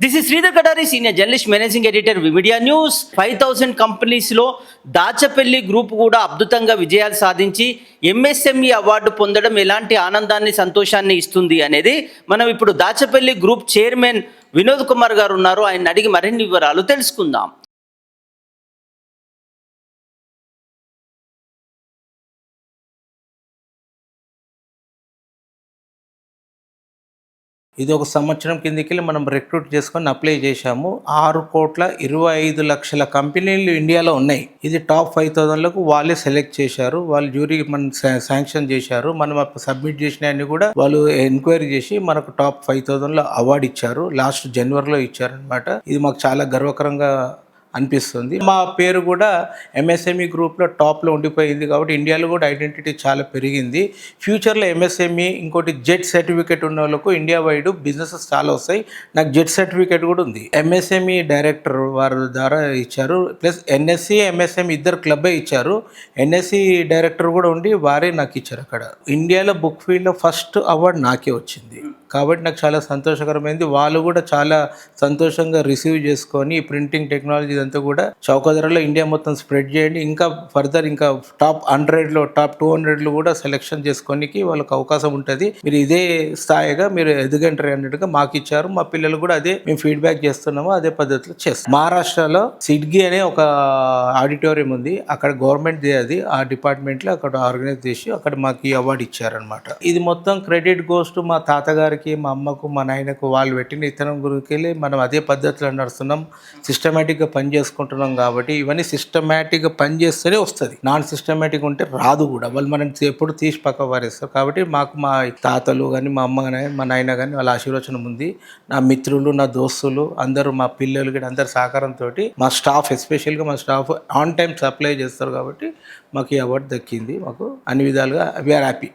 This is Sridhar Katari senior journalist managing editor media news five thousand కంపెనీస్లో Dachepalli group కూడా అద్భుతంగా విజయాలు సాధించి ఎంఎస్ఎంఈ అవార్డు పొందడం ఎలాంటి ఆనందాన్ని సంతోషాన్ని ఇస్తుంది అనేది మనం ఇప్పుడు దాచపల్లి గ్రూప్ చైర్మన్ వినోద్ కుమార్ గారు ఉన్నారు. ఆయన అడిగి మరిన్ని వివరాలు తెలుసుకుందాం. ఇది ఒక సంవత్సరం కిందకి మనం రిక్రూట్ చేసుకొని అప్లై చేశాము. ఆరు కోట్ల ఇరవై ఐదు లక్షల కంపెనీలు ఇండియాలో ఉన్నాయి. ఇది టాప్ ఫైవ్ థౌసండ్లకు వాళ్ళే సెలెక్ట్ చేశారు. వాళ్ళు జ్యూరీ మనం శాంక్షన్ చేశారు. మనం సబ్మిట్ చేసిన కూడా వాళ్ళు ఎంక్వైరీ చేసి మనకు టాప్ ఫైవ్ థౌసండ్లో అవార్డు ఇచ్చారు. లాస్ట్ జనవరిలో ఇచ్చారనమాట ఇది మాకు చాలా గర్వకరంగా అనిపిస్తుంది. మా పేరు కూడా ఎంఎస్ఎంఈ గ్రూప్లో టాప్లో ఉండిపోయింది కాబట్టి ఇండియాలో కూడా ఐడెంటిటీ చాలా పెరిగింది. ఫ్యూచర్లో ఎంఎస్ఎంఈ ఇంకోటి జెట్ సర్టిఫికేట్ ఉన్న వాళ్ళకు ఇండియా వైడ్ బిజినెసెస్ చాలా వస్తాయి. నాకు జెట్ సర్టిఫికేట్ కూడా ఉంది. ఎంఎస్ఎంఈ డైరెక్టర్ వారి ద్వారా ఇచ్చారు. ప్లస్ ఎన్ఎస్సి ఎంఎస్ఎంఈ ఇద్దరు క్లబ్బే ఇచ్చారు. ఎన్ఎస్సి డైరెక్టర్ కూడా ఉండి వారే నాకు ఇచ్చారు అక్కడ. ఇండియాలో బుక్ ఫీల్డ్లో ఫస్ట్ అవార్డు నాకే వచ్చింది. కాబట్టి నాకు చాలా సంతోషకరమైంది. వాళ్ళు కూడా చాలా సంతోషంగా రిసీవ్ చేసుకొని ఈ ప్రింటింగ్ టెక్నాలజీ ఇదంతా కూడా చౌక ధరలో ఇండియా మొత్తం స్ప్రెడ్ చేయండి. ఇంకా ఫర్దర్ ఇంకా టాప్ హండ్రెడ్లో టాప్ టూ హండ్రెడ్లో కూడా సెలెక్షన్ చేసుకోనికి వాళ్ళకి అవకాశం ఉంటుంది. మీరు ఇదే స్థాయిగా మీరు ఎదుగంటారు అన్నట్టుగా మాకు ఇచ్చారు. మా పిల్లలు కూడా అదే మేము ఫీడ్బ్యాక్ చేస్తున్నాము. అదే పద్ధతిలో చేస్తాం. మహారాష్ట్రలో సిడ్గి అనే ఒక ఆడిటోరియం ఉంది. అక్కడ గవర్నమెంట్ అది. ఆ డిపార్ట్మెంట్లో అక్కడ ఆర్గనైజ్ చేసి అక్కడ మాకు ఈ అవార్డు ఇచ్చారనమాట ఇది మొత్తం క్రెడిట్ గోస్ టు మా గారికి మా అమ్మకు మా నాయనకు వాళ్ళు పెట్టిన ఇతరం గురికి వెళ్ళి మనం అదే పద్ధతిలో నడుస్తున్నాం. సిస్టమేటిక్గా పని చేసుకుంటున్నాం కాబట్టి ఇవన్నీ సిస్టమేటిక్గా పని చేస్తేనే వస్తుంది. నాన్ సిస్టమేటిక్ ఉంటే రాదు కూడా. వాళ్ళు మనం ఎప్పుడు తీసి పక్క వారేస్తారు కాబట్టి మాకు మా తాతలు కానీ మా అమ్మ కానీ మా నాయన కానీ వాళ్ళ ఆశీర్వచనం ఉంది. నా మిత్రులు నా దోస్తులు అందరూ మా పిల్లలు కూడా అందరి సహకారంతో మా స్టాఫ్ ఎస్పెషల్గా మా స్టాఫ్ ఆన్ టైం సప్లై చేస్తారు కాబట్టి మాకు ఈ అవార్డు దక్కింది. మాకు అన్ని విధాలుగా వీఆర్ హ్యాపీ